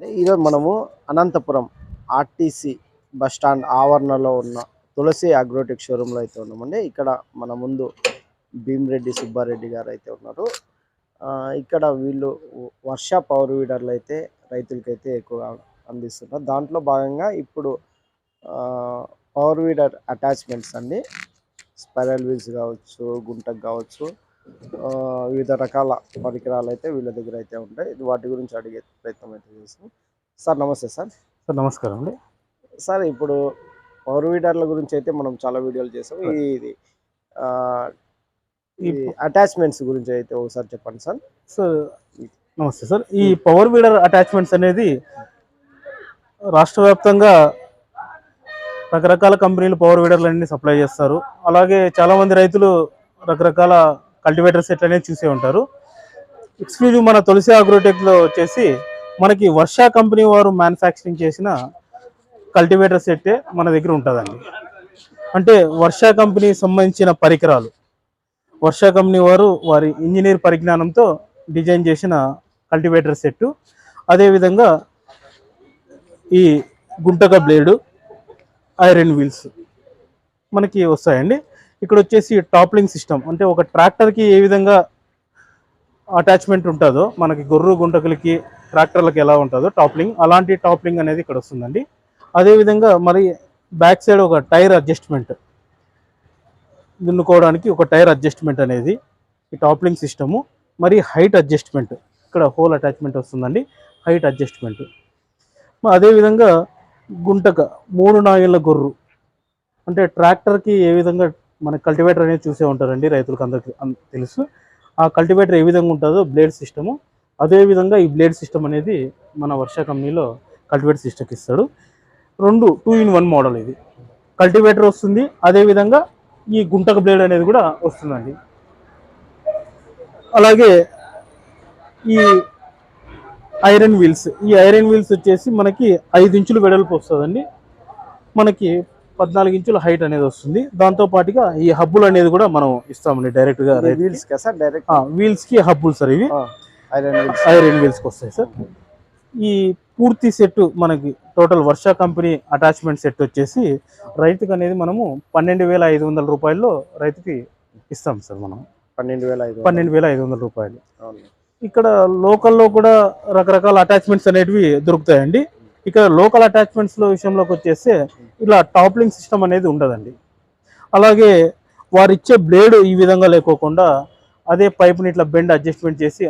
ఈరోజు మనము Anantapuram RTC bus stand ఆవరణలో ఉన్న తులసి అగ్రోటెక్ షోరూంలో అయితే ఉన్నామండి. ఇక్కడ మన ముందు భీమిరెడ్డి సుబ్బారెడ్డి గారు అయితే ఉన్నారు ఇక్కడ వీళ్ళు వర్ష పవర్ వీడర్లు అయితే రైతులకైతే ఎక్కువగా అందిస్తున్నారు. దాంట్లో భాగంగా ఇప్పుడు పవర్ వీడర్ అటాచ్మెంట్స్ అండి. స్పైరల్ వీల్స్ కావచ్చు గుంటకు కావచ్చు వివిధ రకాల పరికరాలు అయితే వీళ్ళ దగ్గర అయితే ఉంటాయి. ఇది వాటి గురించి అడిగే ప్రయత్నం అయితే చేస్తాం. సార్ నమస్తే సార్. సార్ నమస్కారం అండి. సార్ ఇప్పుడు పవర్ వీడర్ల గురించి అయితే మనం చాలా వీడియోలు చేసాం. ఈ- ఇది ఈ అటాచ్మెంట్స్ గురించి అయితే ఒకసారి చెప్పండి సార్. సార్ నమస్తే సార్. ఈ పవర్ వీడర్ అటాచ్మెంట్స్ అనేది రాష్ట్ర వ్యాప్తంగా రకరకాల కంపెనీలు పవర్ వీడర్లు అన్ని సప్లై చేస్తారు. అలాగే చాలా మంది రైతులు రకరకాల కల్టివేటర్ సెట్ అనేది చూసే ఉంటారు. ఎక్స్క్లూజివ్ మన తులసి అగ్రోటెక్లో వచ్చేసి మనకి వర్ష కంపెనీ వారు మ్యానుఫ్యాక్చరింగ్ చేసిన కల్టివేటర్ సెట్టే మన దగ్గర ఉంటుందండి. అంటే వర్ష కంపెనీకి సంబంధించిన పరికరాలు. వర్ష కంపెనీ వారు వారి ఇంజనీర్ పరిజ్ఞానంతో డిజైన్ చేసిన కల్టివేటర్ సెట్టు. అదేవిధంగా ఈ గుంటక బ్లేడు ఐరన్ వీల్స్ మనకి వస్తాయండి. ఇక్కడ వచ్చేసి టాప్లింగ్ సిస్టమ్. అంటే ఒక ట్రాక్టర్కి ఏ విధంగా అటాచ్మెంట్ ఉంటుందో మనకి గొర్రు గుంటకులకి ట్రాక్టర్లకి ఎలా ఉంటుందో టాప్లింగ్ అలాంటి టాప్లింగ్ అనేది ఇక్కడ వస్తుందండి అదేవిధంగా మరి బ్యాక్ సైడ్ ఒక టైర్ అడ్జస్ట్మెంట్. దున్నుకోవడానికి ఒక టైర్ అడ్జస్ట్మెంట్ అనేది ఈ టాప్లింగ్ సిస్టము. మరి హైట్ అడ్జస్ట్మెంట్. ఇక్కడ హోల్ అటాచ్మెంట్ వస్తుందండి. Height adjustment. అదేవిధంగా గుంటక మూడు నాయుల గొర్రు. అంటే ట్రాక్టర్కి ఏ విధంగా మన కల్టివేటర్ అనేది చూసే ఉంటారండి రైతులకు అందరికీ తెలుసు. ఆ కల్టివేటర్ ఏ విధంగా ఉంటుందో బ్లేడ్ సిస్టము అదేవిధంగా ఈ బ్లేడ్ సిస్టమ్ అనేది మన వర్ష కంపెనీలో కల్టివేటర్ సిస్టమ్కి ఇస్తాడు. రెండు టూ ఇన్ వన్ మోడల్ ఇది. కల్టివేటర్ వస్తుంది. అదేవిధంగా ఈ గుంటక బ్లేడ్ అనేది కూడా వస్తుందండి. అలాగే ఈ ఐరన్ వీల్స్ ఈ ఐరన్ వీల్స్ వచ్చేసి మనకి ఐదు ఇంచులు వెడల్పు వస్తుందండి. మనకి పద్నాలుగు ఇంచుల హైట్ అనేది వస్తుంది. దాంతో పాటుగా ఈ హబ్బులు అనేది కూడా మనం ఇస్తామండి డైరెక్ట్గా. వీల్స్ వీల్స్కి హబ్బులు సార్ ఇవి. ఐరన్ వీల్స్ వస్తాయి సార్. ఈ పూర్తి సెట్ మనకి total Varsha company attachment set వచ్చేసి రైతుకి అనేది మనము పన్నెండు వేల ఐదు వందల రూపాయల్లో రైతుకి ఇస్తాం సార్ మనం. పన్నెండు వేల ఐదు పన్నెండు వేల ఐదు వందల రూపాయలు. ఇక్కడ లోకల్లో కూడా రకరకాల అటాచ్మెంట్స్ అనేటివి దొరుకుతాయండి. ఇక్కడ లోకల్ అటాచ్మెంట్స్లో విషయంలోకి వచ్చేస్తే ఇలా టాప్లింగ్ సిస్టమ్ అనేది ఉండదండి. అలాగే వారిచ్చే బ్లేడ్ ఈ విధంగా లేకోకుండా అదే పైప్ని ఇట్లా బెండ్ అడ్జస్ట్మెంట్ చేసి